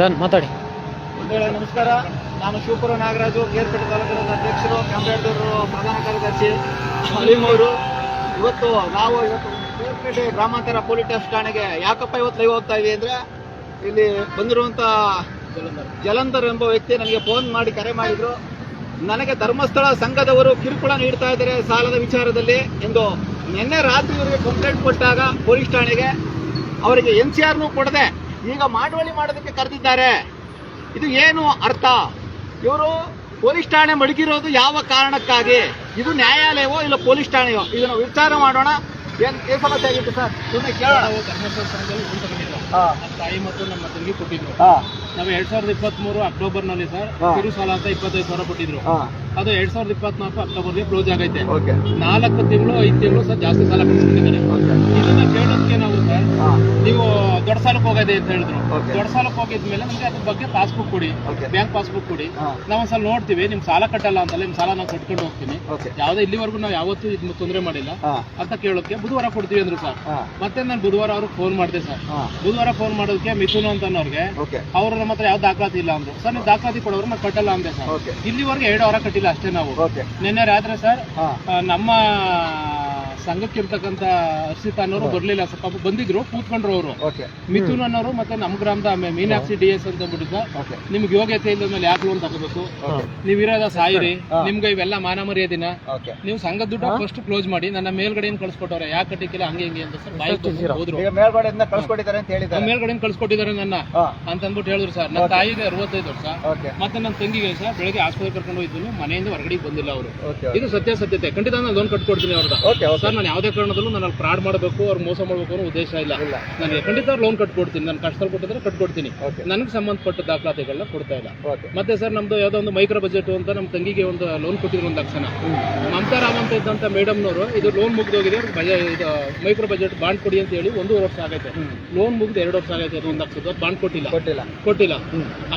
Done, ಮಾತಾಡಿ. ನಮಸ್ಕಾರ. ನಾನು ಶಿವಪುರ ನಾಗರಾಜು ಕೇರ್ಪೇಟೆ ತಾಲೂಕಿನ ಅಧ್ಯಕ್ಷರು ಕೆಂಪೇಟೂರು ಪ್ರಧಾನ ಕಾರ್ಯದರ್ಶಿ ಅಲಿಮೂರು ಅವರು. ಇವತ್ತು ನಾವು ಇವತ್ತು ಕೇರ್ಪೇಟೆ ಗ್ರಾಮಾಂತರ ಪೊಲೀಸ್ ಟೆಸ್ಟ್ ಠಾಣೆಗೆ ಯಾಕಪ್ಪ ಇವತ್ತು ಲೈವ್ ಹೋಗ್ತಾ ಇದ್ದೀವಿ ಅಂದ್ರೆ ಇಲ್ಲಿ ಬಂದಿರುವಂತ ಜಲಂಧರ್ ಎಂಬ ವ್ಯಕ್ತಿ ನನಗೆ ಫೋನ್ ಮಾಡಿ ಕರೆ ಮಾಡಿದ್ರು. ನನಗೆ ಧರ್ಮಸ್ಥಳ ಸಂಘದವರು ಕಿರುಕುಳ ನೀಡ್ತಾ ಇದ್ದಾರೆ ಸಾಲದ ವಿಚಾರದಲ್ಲಿ ಎಂದು ನಿನ್ನೆ ರಾತ್ರಿ ಇವರಿಗೆ ಕಂಪ್ಲೇಂಟ್ ಕೊಟ್ಟಾಗ ಪೊಲೀಸ್ ಠಾಣೆಗೆ ಅವರಿಗೆ ಎನ್ ಸಿ ಆರ್ನೂ ಕೊಡದೆ ಈಗ ಮಾಡುವಳಿ ಮಾಡೋದಕ್ಕೆ ಕರೆದಿದ್ದಾರೆ. ಇದು ಏನು ಅರ್ಥ? ಇವರು ಪೊಲೀಸ್ ಠಾಣೆ ಮಡಗಿರೋದು ಯಾವ ಕಾರಣಕ್ಕಾಗಿ? ಇದು ನ್ಯಾಯಾಲಯವೋ ಇಲ್ಲ ಪೊಲೀಸ್ ಠಾಣೆಯೋ? ಇದನ್ನು ವಿಚಾರ ಮಾಡೋಣ. ಏನ್ ಏನ್ ಸಮಸ್ಯೆ ಆಗಿತ್ತು ಸರ್? ಸುಮ್ಮನೆ ಕೇಳೋಣ. ನಮ್ಮ ತಾಯಿ ಮತ್ತು ನಮ್ಮ ತಂಗಿ ಕೊಟ್ಟಿದ್ರು. ನಾವು ಎರಡ್ ಸಾವಿರದ ಇಪ್ಪತ್ತ್ ಮೂರು ಅಕ್ಟೋಬರ್ನಲ್ಲಿ ಸರ್. ಕಿರು ಸಾಲ ಅಂತ ಇಪ್ಪತ್ತೈದು ಸಾವಿರ ಕೊಟ್ಟಿದ್ರು. ಅದು ಎರಡ್ ಸಾವಿರದ ಇಪ್ಪತ್ನಾಲ್ಕು ಅಕ್ಟೋಬರ್ಗೆ ಕ್ಲೋಸ್ ಆಗೈತೆ. ನಾಲ್ಕು ತಿಂಗಳು ಐದು ತಿಂಗಳು ಸರ್ ಜಾಸ್ತಿ ಸಾಲ ಕೊಡಿಸ್ಬಿಟ್ಟಿದ್ದಾರೆ ಇದನ್ನ ಕೇಳೋದಕ್ಕೆ ನಾವು ಸರ್ ನೀವು ದೊಡ್ಡ ಸಾಲಕ್ಕೆ ಹೋಗೋದೆ ಅಂತ ಹೇಳಿದ್ರು. ದೊಡ್ಡ ಸಾಲಕ್ಕೆ ಹೋಗಿದ್ಮೇಲೆ ನಮ್ಗೆ ಅದ್ರ ಬಗ್ಗೆ ಪಾಸ್ಬುಕ್ ಕೊಡಿ. ಬ್ಯಾಂಕ್ ಪಾಸ್ಬುಕ್ ಕೊಡಿ. ನಾವು ಒಂದ್ಸಲ ನೋಡ್ತೀವಿ ನಿಮ್ ಸಾಲ ಕಟ್ಟಲ್ಲ ಅಂತಲ್ಲ ನಿಮ್ ಸಾಲ ನಾವು ಕಟ್ಕೊಂಡು ಹೋಗ್ತೀನಿ. ಯಾವ್ದೇ ಇಲ್ಲಿವರೆಗೂ ನಾವು ಯಾವತ್ತೂ ಇದ್ ತೊಂದರೆ ಮಾಡಿಲ್ಲ. ಅಂತ ಕೇಳೋಕೆ ಬುಧವಾರ ಕೊಡ್ತೀವಿ ಅಂದ್ರು ಸರ್. ಮತ್ತೆ ನಾನು ಬುಧವಾರ ಅವ್ರಿಗೆ ಫೋನ್ ಮಾಡಿದೆ ಸರ್. ಬುಧವಾರ ಫೋನ್ ಮಾಡೋದಕ್ಕೆ ಮಿಥುನ್ ಅಂತ ಅವ್ರಿಗೆ ಅವ್ರು ನಮ್ಮ ಹತ್ರ ಯಾವ ದಾಖಲಾತಿ ಇಲ್ಲ ಅಂದ್ರು. ಸರ್ ನೀವು ದಾಖಲಾತಿ ಕೊಡೋರು ನಾವು ಕಟ್ಟಲ್ಲ ಅಂದೆ ಸರ್. ಇಲ್ಲಿವರೆಗೆ ಎರಡು ವಾರ ಕಟ್ಟಿಲ್ಲ ಅಷ್ಟೇ ನಾವು. ನಿನ್ನೆ ರಾತ್ರಿ ಸರ್ ನಮ್ಮ ಸಂಘಕ್ಕೆ ಇರ್ತಕ್ಕಂಥ ಹರ್ಷಿತ ಅನ್ನೋರು ಬರ್ಲಿಲ್ಲ. ಸರ್ ಪಾಪ ಬಂದಿದ್ರು ಕೂತ್ಕೊಂಡ್ರು ಅವರು ಮಿಥುನ್ ಅನ್ನೋರು ಮತ್ತೆ ನಮ್ಮ ಗ್ರಾಮದ ಮೀನಾಕ್ಷಿ ಡಿ ಎಸ್ ಅಂತ ಬಿಟ್ಟಿದ್ದ ನಿಮ್ಗೆ ಯೋಗ್ಯತೆ ಇಲ್ಲದ ಮೇಲೆ ಯಾಕೆ ಲೋನ್ ತಗೋಬೇಕು? ನೀವ್ ನೀವಿರೋದ ಸಾಯಿರಿ. ನಿಮ್ಗೆ ಇವೆಲ್ಲ ಮಾನ ಮರ್ಯಾದಿನ? ನೀವು ಸಂಘದ ದುಡ್ಡು ಫಸ್ಟ್ ಕ್ಲೋಸ್ ಮಾಡಿ ನನ್ನ ಮೇಲ್ಗಡೆಯಿಂದ ಕಳ್ಸ್ಕೊಟ್ಟವ್ರೆ. ಯಾಕೆ ಕಟ್ಟಿಕ್ಕಿಲ್ಲ? ಹಂಗೆ ಹಿಂಗೆ ಅಂತ ಸರ್ ಬಾಯಿ ಹೋದ್ರು. ಈಗ ಮೇಲ್ಗಡೆಯಿಂದ ಕಳ್ಸ್ಕೊಟ್ಟಿದ್ದಾರೆ ನನ್ನ. ಅಂತ ಅಂದ್ಬಿಟ್ಟು ಹೇಳಿದ್ರು ಸರ್. ನನ್ನ ತಾಯಿಗೆ ಅರವತ್ತೈದು ವರ್ಷ. ಮತ್ತೆ ನನ್ನ ತಂಗಿಗೆ ಸರ್ ಬೆಳಗ್ಗೆ ಆಸ್ಪತ್ರೆ ಕರ್ಕೊಂಡು ಹೋಯ್ತು. ಮನೆಯಿಂದ ಹೊರಗಡೆ ಬಂದಿಲ್ಲ ಅವರು. ಇದು ಇದು ಸತ್ಯಾಸತ್ಯತೆ ಖಂಡಿತ ನಾನು ಲೋನ್ ಕಟ್ಕೊಡ್ತೀನಿ ಅವ್ರದ್ದು. ಸರ್ ನಾನು ಯಾವುದೇ ಕಾರಣದಲ್ಲೂ ನಾನು ಫ್ರಾಡ್ ಮಾಡಬೇಕು ಅವ್ರು ಮೋಸ ಮಾಡಬೇಕು ಅನ್ನೋ ಉದ್ದೇಶ ಇಲ್ಲ. ನಾನು ಖಂಡಿತ ಲೋನ್ ಕಟ್ಕೊಡ್ತೀನಿ. ನಾನು ಕಷ್ಟದಲ್ಲಿ ಕೊಟ್ಟಿದ್ರೆ ಕಟ್ಕೊಡ್ತೀನಿ. ನನಗೆ ಸಂಬಂಧಪಟ್ಟ ದಾಖಲಾತಿಗಳನ್ನ ಕೊಡ್ತಾ ಇಲ್ಲ. ಮತ್ತೆ ಸರ್ ನಮ್ದು ಯಾವುದೋ ಒಂದು ಮೈಕ್ರೋ ಬಜೆಟ್ ಅಂತ ನಮ್ಮ ತಂಗಿಗೆ ಒಂದು ಲೋನ್ ಕೊಟ್ಟಿದ್ರು ಒಂದು ಲಕ್ಷಣ ಮಮತಾ ರಾಮ್ ಅಂತ ಇದ್ದಂತ ಮೇಡಮ್ನವರು ಇದು ಲೋನ್ ಮುಗ್ದೋಗಿದೆ. ಇದು ಮೈಕ್ರೋ ಬಜೆಟ್ ಬಾಂಡ್ ಕೊಡಿ ಅಂತ ಹೇಳಿ ಒಂದೂವರೆ ವರ್ಷ ಆಗೈತೆ. ಲೋನ್ ಮುಗಿದು ಎರಡು ವರ್ಷ ಆಗೈತೆ ಅದು ಒಂದು ಲಕ್ಷದ ಬಾಂಡ್ ಕೊಟ್ಟಿಲ್ಲ. ಕೊಟ್ಟಿಲ್ಲ. ಕೊಟ್ಟಿಲ್ಲ.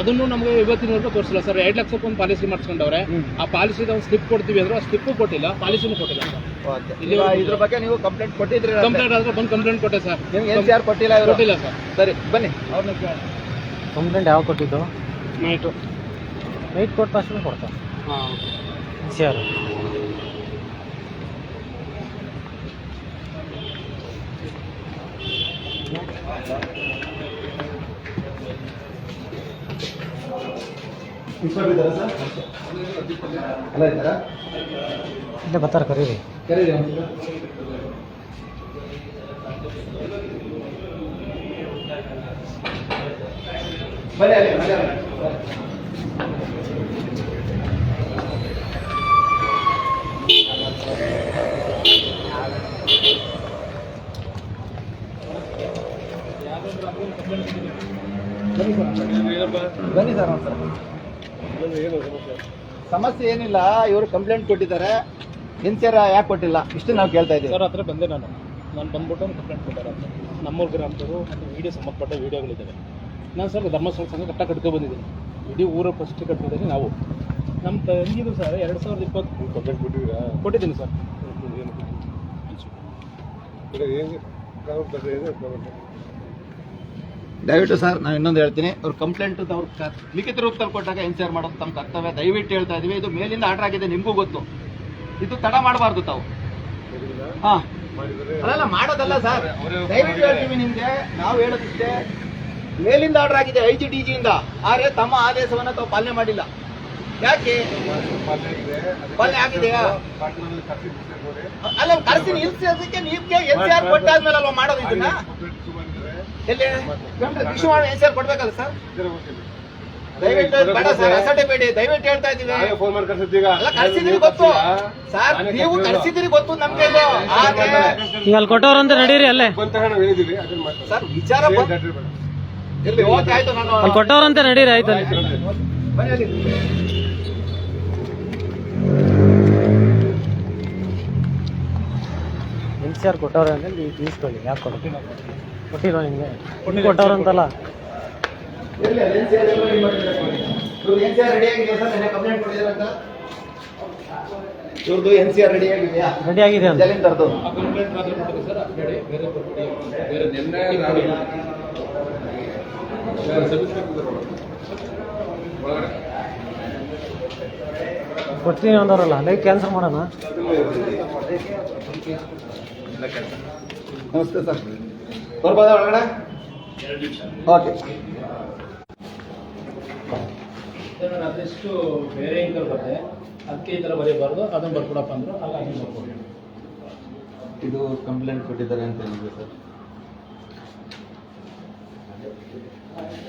ಅದನ್ನು ನಮಗೆ ಇವತ್ತಿನವರೆಗೂ ತೋರಿಸಿಲ್ಲ. ಸರ್ ಎರಡು ಲಕ್ಷಕ್ಕೆ ಒಂದು ಪಾಲಿಸಿ ಮಾಡಿಸ್ಕೊಂಡವ್ರೆ. ಆ ಪಾಲಿಸಿದ ಒಂದು ಸ್ಲಿಪ್ ಕೊಡ್ತೀವಿ ಅಂದ್ರೆ ಆ ಸ್ಲಿಪ್ಪು ಕೊಟ್ಟಿಲ್ಲ ಪಾಲಿಸಿನೂ ಕೊಟ್ಟಿಲ್ಲ. ಸರ್ ಇದ್ರ ಬಗ್ಗೆ ನೀವು ಕಂಪ್ಲೇಂಟ್ ಕೊಟ್ಟಿದ್ರಿ ಕಂಪ್ಲೇಂಟ್ ಆದ್ರೆ ಬಂದು ಕಂಪ್ಲೇಂಟ್ ಕೊಟ್ಟೆ ಸರ್ ನಿಮ್ಗೆ ಎನ್ ಸಿ ಆರ್ ಕೊಟ್ಟಿಲ್ಲ ಇವರು? ಕೊಟ್ಟಿಲ್ಲ ಸರ್ ಸರಿ ಬನ್ನಿ. ಅವ್ರನ್ನ ಕೇಳೋಣ. ಕಂಪ್ಲೇಂಟ್ ಯಾವ ಕೊಟ್ಟಿದ್ದು? ನೈಟು ನೈಟ್ ಕೊಟ್ಟ ತಕ್ಷಣ ಕೊಡ್ತಾರೆ ಹಾಂ ಸರ್ ಎಲ್ಲ ಇದ್ದಾರಾ ಇಲ್ಲೇ ಬರ್ತಾರೆ ಕರೀರಿ ಕರೀರಿ. ಬನ್ನಿ ಅಲ್ಲಿ, ಬನ್ನಿ ಸರ್ ಬನ್ನಿ ಸರ್ ಒಂದ್ಸಲ ಸಮಸ್ಯೆ ಏನಿಲ್ಲ ಇವರು ಕಂಪ್ಲೇಂಟ್ ಕೊಟ್ಟಿದ್ದಾರೆ. ಎನ್ ಸಿ ಯಾಕೆ ಕೊಟ್ಟಿಲ್ಲ? ಇಷ್ಟು ನಾವು ಕೇಳ್ತಾ ಇದ್ದೀವಿ. ಸರ್ ಹತ್ರ ಬಂದೆ ನಾನು. ನಾನು ಬಂದ್ಬಿಟ್ಟು ಒಂದು ಕಂಪ್ಲೇಂಟ್ ಕೊಟ್ಟಾರೆ ಅಂತ ನಮ್ಮೂರು ಗ್ರಾಮದವರು ಮತ್ತು ವಿಡಿಯೋ ಸಂಬಂಧಪಟ್ಟ ವಿಡಿಯೋಗಳಿದ್ದಾವೆ. ನಾನು ಸರ್ ಧರ್ಮಸ್ಥಳ ಸಂಘ ಕಟ್ಟ ಕಟ್ಕೊ ಬಂದಿದ್ದೀನಿ. ಇಡೀ ಊರ ಫಸ್ಟ್ ಕಟ್ಟಿದ್ದೀನಿ ನಾವು. ನಮ್ಮ ತಂಗಿದು ಸರ್ ಎರಡು ಸಾವಿರದ ಇಪ್ಪತ್ತು ಕಂಪ್ಲೇಂಟ್ ಕೊಟ್ಟಿದ್ದೀರಾ? ಕೊಟ್ಟಿದ್ದೀನಿ ಸರ್. ಈಗ ಏನು? ದಯವಿಟ್ಟು ಸರ್ ನಾನು ಇನ್ನೊಂದು ಹೇಳ್ತೀನಿ. ಅವ್ರು ಕಂಪ್ಲೇಂಟ್ ಅವ್ರು ಲಿಖಿತ ರೂಪದಲ್ಲಿ ಕೊಟ್ಟಾಗ ಎನ್ ಸಿ ಆರ್ ಮಾಡೋದು? ತಮ್ಮ ಕರ್ತವ್ಯ. ದಯವಿಟ್ಟು ಹೇಳ್ತಾ ಇದೀವಿ. ಇದು ಮೇಲಿಂದ ಆರ್ಡರ್ ಆಗಿದೆ ನಿಮಗೂ ಗೊತ್ತು. ಇದು ತಡ ಮಾಡಬಾರ್ದು ತಾವು. ಹಾಂ. ಅಲ್ಲ ಮಾಡೋದಲ್ಲ ಸರ್ ದಯವಿಟ್ಟು ಹೇಳ್ತೀವಿ ನಿಮ್ಗೆ. ನಾವು ಹೇಳೋದಿಷ್ಟೇ. ಮೇಲಿಂದ ಆರ್ಡರ್ ಆಗಿದೆ ಐ ಜಿ ಡಿ ಜಿಯಿಂದ ಆದ್ರೆ ತಮ್ಮ ಆದೇಶವನ್ನ ತಾವು ಪಾಲನೆ ಮಾಡಿಲ್ಲ. ಯಾಕೆ? ಪಾಲನೆ. ಆಗಿದೆಯಾ? ಅಲ್ಲ ಕರ್ಸಿನ ಇಲ್ಸಿ ಅದಕ್ಕೆ ನೀವ್ಗೆ ಎನ್ ಸಿ ಆರ್ ಕೊಟ್ಟಾದ್ಮೇಲೆ ಅಲ್ವಾ ಮಾಡೋದು ಇದನ್ನ. ಎಲ್ಲಿ? ಆರ್ ಕೊಡ್ಬೇಕಲ್ಲ ಸರ್? ದಯವಿಟ್ಟು ಬೇಡ ಸರ್ ಅಸಟೆ ಬೇಡಿ. ದಯವಿಟ್ಟು ಹೇಳ್ತಾ ಇದ್ದೀವಿ. ನಾವೇ ಫೋನ್ ಮಾಡಿ ಗೊತ್ತು? ಸರ್ ನಾನೇ ನೀವು. ಗೊತ್ತು ನಮ್ಗೆ ಇದು. ಆದ್ರೆ ಈಗ ಅಲ್ಲಿ ಕೊಟ್ಟವ್ರಂತ ನಡೀರಿ ಅಲ್ಲೇ. ನಾವು ಅದನ್ನ. ಸರ್ ವಿಚಾರ ಎಲ್ಲಿ ಓಕೆ ಆಯ್ತು ನಾನು ಅಲ್ಲಿ ಕೊಟ್ಟವ್ರಂತ ನಡೀರಿ ಆಯ್ತು ಅಲ್ಲಿ. ಬನ್ನಿ ಅಲ್ಲಿ. ಎನ್ ಸಿ ಆರ್ ಕೊಟ್ಟವ್ರೆ ಅಂದ್ರೆ ನೀವು ತಿಳಿಸ್ಕೊಳ್ಳಿ ಯಾಕೆ ಕೊಡ್ತೀನಿ ಕೊಟ್ಟಿರೋ ನಿಮಗೆ ಕೊಟ್ಟವ್ರಂತಲ್ಲ. ಎಲ್ಲಿ ಅದು NCR ಎಲ್ಲ ready ಮಾಡಿದ್ದಾರೆ ನೋಡಿ. ಇವ್ರದ್ದು NCR ರೆಡಿ ಆಗಿದೆ ಸರ್? ಕಂಪ್ಲೇಂಟ್ ಕೊಟ್ಟಿದ್ದಾರೆ ಅಂತ? ಇವ್ರದ್ದು ಎನ್ ಸಿ ಆರ್ ರೆಡಿ ಆಗಿದೆಯಾ? ರೆಡಿ ಆಗಿದೆ ಅಂತ. ಜಲಿಂದರ್ದು ಕೊಡ್ತೀನಿ ಅಂದವ್ರಲ್ಲ ಲೈವ್ ಕ್ಯಾನ್ಸಲ್ ಮಾಡೋಣ? ನಮಸ್ತೆ ಸರ್. ಬರ್ಬೋದಾ ಒಳಗಡೆ? ಓಕೆ ಅದೆಷ್ಟು ಬೇರೆ ಇಂಕಲ್ ಬರುತ್ತೆ ಅದಕ್ಕೆ ಈ ಥರ ಬರೀಬಾರ್ದು ಅದನ್ನು ಬರ್ಕೊಡಪ್ಪ ಅಂದ್ರು ಅಲ್ಲ ಅದನ್ನು ಬರ್ಕೊಡಿ ಇದು ಕಂಪ್ಲೇಂಟ್ ಕೊಟ್ಟಿದ್ದಾರೆ ಅಂತ ಹೇಳಿದ್ರು ಸರ್.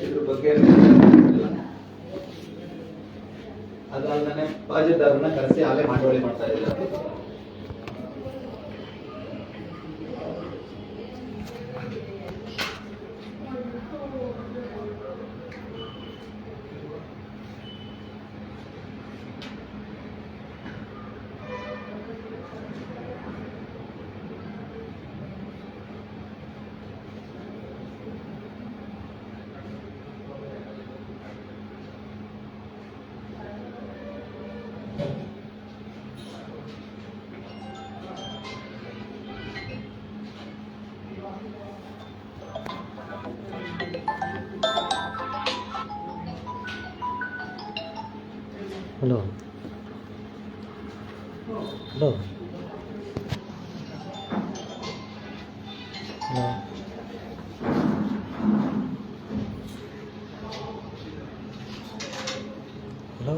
ಇದ್ರ ಬಗ್ಗೆ ಅದಲ್ಲದೆ ಬಾಜಿದಾರನ್ನ ಕರೆಸಿ ಅಲ್ಲೇ ಮಾಡುವಳಿ ಮಾಡ್ತಾ ಇದ್ದಾರೆ. Hello hello hello hello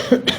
Hello.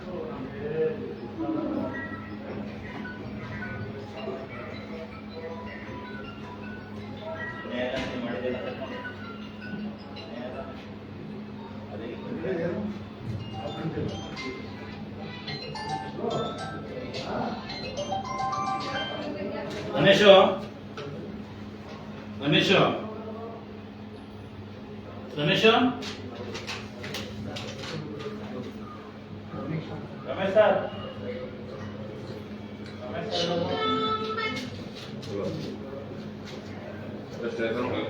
Ramesh Ramesh sir Ramesh sir ಅಷ್ಟೇ ಸರ್ ಒಳಗಡೆ.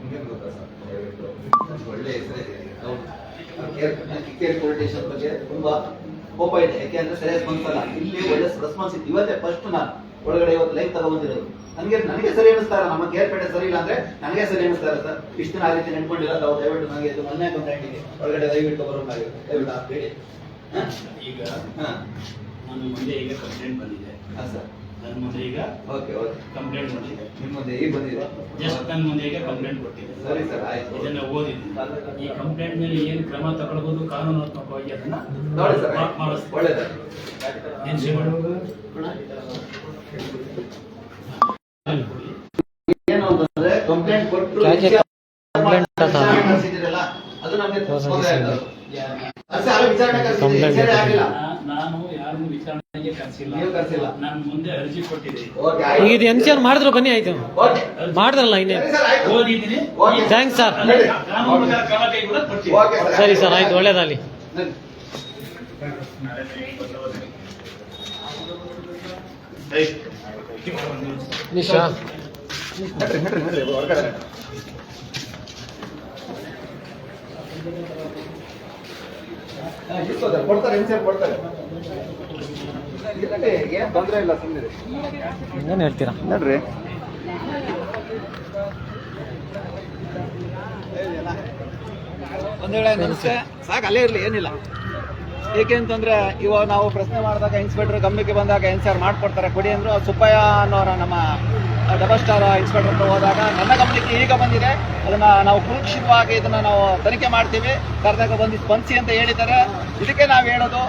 ನಿಮ್ಗೇನ್ ಗೊತ್ತಾ ಸರ್? ಒಳ್ಳೆ ಹೆಸರಿದೆ ಕೇರ್ ಕೇರ್ ಪೊಲಿಟೇಷನ್ ಬಗ್ಗೆ ತುಂಬಾ ಕೋಪ ಇದೆ ಯಾಕೆಂದ್ರೆ ಸರಿಯಾಗಿ ಬಂತಲ್ಲ. ಇಲ್ಲಿ ಒಳ್ಳೆ ರೆಸ್ಪಾನ್ಸ್ ಇತ್ತು. ಇವತ್ತೇ ಫಸ್ಟ್ ನಾನು ಒಳಗಡೆ ಇವತ್ತು ಲೈವ್ ತಗೊಂಡಿರೋದು ನನಗೆ ನನಗೆ ಸರಿ ಅನಿಸ್ತಾರ ನಮ್ಮ ಕೇರ್ಪೇಟೆ ಸರಿ ಇಲ್ಲ ಅಂದ್ರೆ ನನಗೆ ಸರಿ ಅನಿಸ್ತಾರ ಸರ್. ಇಷ್ಟು ದಿನ ಆ ರೀತಿ ನೆನ್ಕೊಂಡಿಲ್ಲ. ತಾವು ದಯವಿಟ್ಟು ನನಗೆ ಇದು ಮೊನ್ನೆ ಕಂಪ್ಲೇಂಟ್ ಇದೆ ಒಳಗಡೆ ದಯವಿಟ್ಟು ಬರೋಕ್ಕಾಗಿದೆ ದಯವಿಟ್ಟು ಹಾಕ್ಬೇಡಿ? ಈಗ ಹಾ. ನನ್ನ ಮುಂದೆ ಈಗ ಕಂಪ್ಲೇಂಟ್ ಬಂದಿದೆ. ಹಾ ಸರ್. ನನ್ನ ಮುಂದೆ ಈಗ ಓಕೆ ಓಕೆ ಕಂಪ್ಲೇಂಟ್ ಬಂದಿದೆ ನಿಮ್ಮ ಮುಂದೆ ಈಗ ಬಂದಿದೆ ಜಸ್ಟ್ ನನ್ನ ಮುಂದೆ ಈಗ ಕಂಪ್ಲೇಂಟ್ ಕೊಟ್ಟಿದೆ ಸರಿ ಸರ್ ಆಯ್ತು ಇದನ್ನ ಓದಿದ್ದೀನಿ ಈ ಕಂಪ್ಲೇಂಟ್ ಮೇಲೆ ಏನು ಕ್ರಮ ತಗೊಳ್ಬಹುದು ಕಾನೂನಾತ್ಮಕವಾಗಿ ಅದನ್ನ ನೋಡಿ ಸರ್ ಮಾಡಿಸ್ತೀನಿ. ಏನ್? ಏನು ಅಂತಂದ್ರೆ ಕಂಪ್ಲೇಂಟ್ ಕೊಟ್ಟು ಕಂಪ್ಲೇಂಟ್? ಅದು ನಮ್ಗೆ ಆಯ್ತು. ಅದು ವಿಚಾರಣೆ ವಿಚಾರಣೆ ಆಗಿಲ್ಲ. ನಾನು ಯಾರನ್ನು ವಿಚಾರಣೆಗೆ ಕರೆಸಿಲ್ಲ ನೀವು ಕರ್ಸಿಲ್ಲ. ನಾನು ಮುಂದೆ ಅರ್ಜಿ ಕೊಟ್ಟಿದ್ದೀನಿ ಓಕೆ, ಈಗ. ಇದು ಎನ್ ಸಿ ಆರ್ ಮಾಡಿದ್ರು ಬನ್ನಿ ಆಯ್ತು. ಓಕೆ. ಮಾಡಿದ್ರಲ್ಲ ಇನ್ನೇ. ಸರಿ ಸರ್, ಆಯ್ತು. ಓದಿದ್ದೀನಿ. ಥ್ಯಾಂಕ್ಸ್ ಸರ್ ಕಾನೂನು ಕ್ರಮ ಕೈಗೊಳ್ಳೋದು ಕೊಡ್ತೀನಿ. ಓಕೆ ಸರಿ ಸರ್ ಆಯ್ತು ಒಳ್ಳೇದಾಗಲಿ. ನಿಶಾ ನಡ್ರಿ, ನಡ್ರಿ, ನಡ್ರಿ, ಹೊರಗಡೆ ನಡ್ರಿ. ಕೊಡ್ತಾರೆ ಇನ್ಸೆಂಟ್ ಕೊಡ್ತಾರೆ. ಏನ್ ತೊಂದ್ರೆ ಇಲ್ಲ ಸುಮ್ಮನೆ ಏನು ಹೇಳ್ತೀರಾ? ನಡ್ರಿ. ಒಂದ್ ವೇಳೆ ನಮಸ್ತೆ. ಸಾಕು ಅಲ್ಲೇ ಇರ್ಲಿ ಏನಿಲ್ಲ. ಏಕೆ ಅಂತಂದ್ರೆ ಇವಾಗ ನಾವು ಪ್ರಶ್ನೆ ಮಾಡಿದಾಗ ಇನ್ಸ್ಪೆಕ್ಟರ್ ಗಮನಕ್ಕೆ ಬಂದಾಗ ಎನ್ಸರ್ ಮಾಡ್ಕೊಡ್ತಾರೆ. ಕೊಡಿ ಅಂದ್ರು ಸುಬ್ಬಯ್ಯ ಅನ್ನೋರ ನಮ್ಮ ಡಬಲ್ ಸ್ಟಾರ್ ಇನ್ಸ್ಪೆಕ್ಟರ್ ಹತ್ರ ಹೋದಾಗ, ನನ್ನ ಗಮನಕ್ಕೆ ಈಗ ಬಂದಿದೆ. ಅದನ್ನ ನಾವು ಕುರುಕ್ಷಿತವಾಗಿ ಇದನ್ನ ನಾವು ತನಿಖೆ ಮಾಡ್ತೀವಿ. ಕರೆದಾಗ ಬಂದು ಸ್ಪಂದಿಸಿ ಅಂತ ಹೇಳಿದ್ದಾರೆ. ಇದಕ್ಕೆ ನಾವು ಹೇಳೋದು,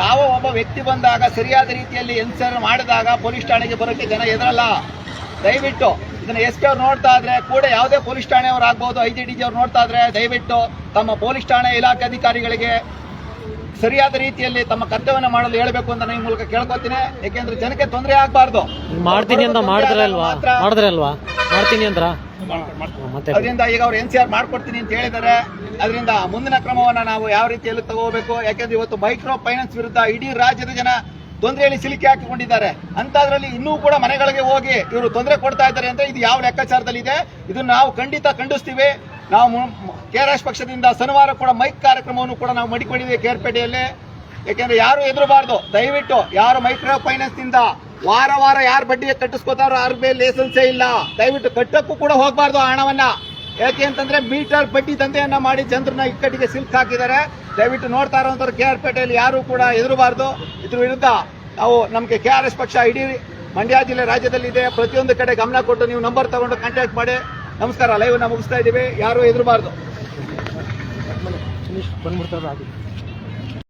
ಯಾವ ಒಬ್ಬ ವ್ಯಕ್ತಿ ಬಂದಾಗ ಸರಿಯಾದ ರೀತಿಯಲ್ಲಿ ಎನ್ಸರ್ ಮಾಡಿದಾಗ ಪೊಲೀಸ್ ಠಾಣೆಗೆ ಬರೋಕ್ಕೆ ಜನ ಎದುರಲ್ಲ ದಯವಿಟ್ಟು ಇದನ್ನ ಎಸ್ ಪಿ ಅವ್ರು ನೋಡ್ತಾ ಇದ್ರೆ ಕೂಡ ಯಾವುದೇ ಪೊಲೀಸ್ ಠಾಣೆಯವ್ರು ಆಗ್ಬೋದು ಐ ಜಿ ಡಿ ಜಿ ಅವ್ರು ನೋಡ್ತಾ ಇದ್ರೆ ದಯವಿಟ್ಟು ತಮ್ಮ ಪೊಲೀಸ್ ಠಾಣೆ ಇಲಾಖೆ ಅಧಿಕಾರಿಗಳಿಗೆ ಸರಿಯಾದ ರೀತಿಯಲ್ಲಿ ತಮ್ಮ ಕರ್ತವ್ಯವನ್ನು ಮಾಡಲು ಹೇಳಬೇಕು ಅಂತ ನಾನು ಮೂಲಕ ಕೇಳ್ಕೊತೀನಿ ಯಾಕೆಂದ್ರೆ ಜನಕ್ಕೆ ತೊಂದರೆ ಆಗಬಾರ್ದು. ಮಾಡ್ತೀನಿ ಅಂತ ಮಾಡಿದ್ರೆ ಅಲ್ವಾ? ಮಾಡಿದ್ರೆ ಅಲ್ವಾ? ಮಾಡ್ತೀನಿ ಅಂದ್ರ? ಅದರಿಂದ ಈಗ ಅವ್ರು ಎನ್ ಸಿ ಆರ್ ಮಾಡ್ಕೊಡ್ತೀನಿ ಅಂತ ಹೇಳಿದ್ದಾರೆ. ಅದರಿಂದ ಮುಂದಿನ ಕ್ರಮವನ್ನ ನಾವು ಯಾವ ರೀತಿಯಲ್ಲಿ ತಗೋಬೇಕು? ಯಾಕೆಂದ್ರೆ ಇವತ್ತು ಮೈಕ್ರೋ ಫೈನಾನ್ಸ್ ವಿರುದ್ಧ ಇಡೀ ರಾಜ್ಯದ ಜನ ತೊಂದರೆಯಲ್ಲಿ ಸಿಲುಕಿ ಹಾಕಿಕೊಂಡಿದ್ದಾರೆ. ಅಂತದ್ರಲ್ಲಿ ಇನ್ನೂ ಕೂಡ ಮನೆಗಳಿಗೆ ಹೋಗಿ ಇವರು ತೊಂದರೆ ಕೊಡ್ತಾ ಇದ್ದಾರೆ ಅಂದ್ರೆ ಇದು ಯಾವ ಲೆಕ್ಕಾಚಾರದಲ್ಲಿ ಇದೆ ಇದನ್ನ ನಾವು ಖಂಡಿತ ಖಂಡಿಸ್ತೀವಿ. ನಾವು ಕೆ ಆರ್ ಎಸ್ ಪಕ್ಷದಿಂದ ಶನಿವಾರ ಕೂಡ ಮೈಕ್ ಕಾರ್ಯಕ್ರಮವನ್ನು ಕೂಡ ನಾವು ಮಡಿಕೊಂಡಿದ್ದೀವಿ ಕೇರ್ಪೇಟೆಯಲ್ಲಿ. ಯಾಕೆಂದ್ರೆ ಯಾರು ಎದುರಬಾರ್ದು, ದಯವಿಟ್ಟು ಯಾರು ಮೈಕ್ರೋ ಫೈನಾನ್ಸ್ನಿಂದ ವಾರ ವಾರ ಯಾರು ಬಡ್ಡಿಗೆ ಕಟ್ಟಿಸ್ಕೋತಾರೋ ಅವ್ರ ಮೇಲೆ ಲೈಸೆನ್ಸೇ ಇಲ್ಲ. ದಯವಿಟ್ಟು ಕಟ್ಟಕ್ಕೂ ಕೂಡ ಹೋಗಬಾರ್ದು ಆ ಹಣವನ್ನ. ಯಾಕೆ ಅಂತಂದ್ರೆ ಮೀಟರ್ ಬಡ್ಡಿ ದಂಧೆಯನ್ನ ಮಾಡಿ ಜನರನ್ನ ಇಕ್ಕಟ್ಟಿಗೆ ಸಿಲ್ಕ್ ಹಾಕಿದ್ದಾರೆ. ದಯವಿಟ್ಟು ನೋಡ್ತಾ ಇರುವಂತವ್ರು ಕೆ ಆರ್ ಪೇಟೆಯಲ್ಲಿ ಯಾರು ಕೂಡ ಎದುರಬಾರ್ದು. ಇದ್ರ ವಿರುದ್ಧ ನಾವು ನಮಗೆ ಕೆ ಆರ್ ಎಸ್ ಪಕ್ಷ ಇಡೀ ಮಂಡ್ಯ ಜಿಲ್ಲೆ ರಾಜ್ಯದಲ್ಲಿದೆ. ಪ್ರತಿಯೊಂದು ಕಡೆ ಗಮನ ಕೊಟ್ಟು ನೀವು ನಂಬರ್ ತಗೊಂಡು ಕಾಂಟ್ಯಾಕ್ಟ್ ಮಾಡಿ. ನಮಸ್ಕಾರ ಲೈವ್ನ ಮುಗಿಸ್ತಾ ಇದ್ದೀವಿ. ಯಾರು ಹೆದರಬಾರ್ದು ಬಂದ್ಬಿಡ್ತಾರೆ